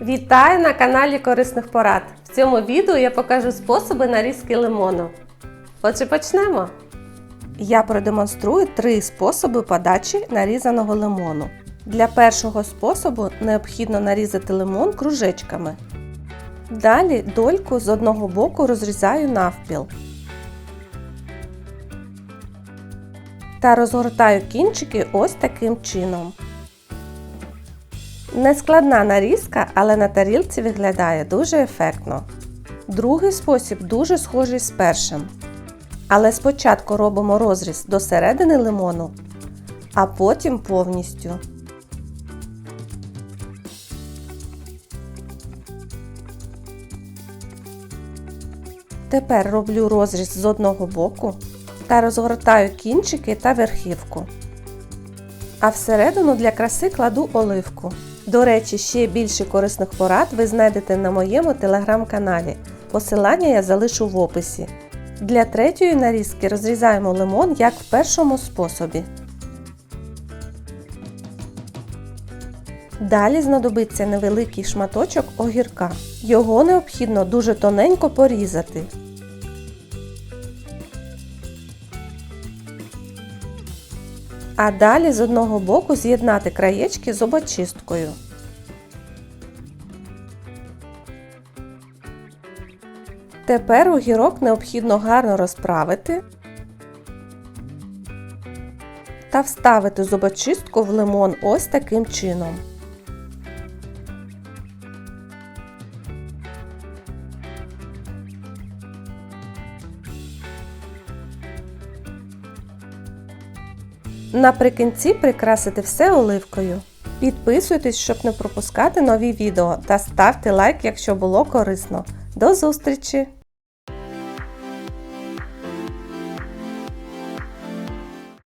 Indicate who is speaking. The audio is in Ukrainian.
Speaker 1: Вітаю на каналі Корисних Порад. В цьому відео я покажу способи нарізки лимону. Отже, почнемо. Я продемонструю три способи подачі нарізаного лимону. Для першого способу необхідно нарізати лимон кружечками. Далі дольку з одного боку розрізаю навпіл. Та розгортаю кінчики ось таким чином. Нескладна нарізка, але на тарілці виглядає дуже ефектно. Другий спосіб дуже схожий з першим. Але спочатку робимо розріз до середини лимону, а потім повністю. Тепер роблю розріз з одного боку та розгортаю кінчики та верхівку. А всередину для краси кладу оливку. До речі, ще більше корисних порад ви знайдете на моєму телеграм-каналі. Посилання я залишу в описі. Для третьої нарізки розрізаємо лимон, як в першому способі. Далі знадобиться невеликий шматочок огірка. Його необхідно дуже тоненько порізати. А далі з одного боку з'єднати краєчки зубочисткою. Тепер огірок необхідно гарно розправити та вставити зубочистку в лимон ось таким чином. Наприкінці прикрасити все оливкою. Підписуйтесь, щоб не пропускати нові відео та ставте лайк, якщо було корисно. До зустрічі!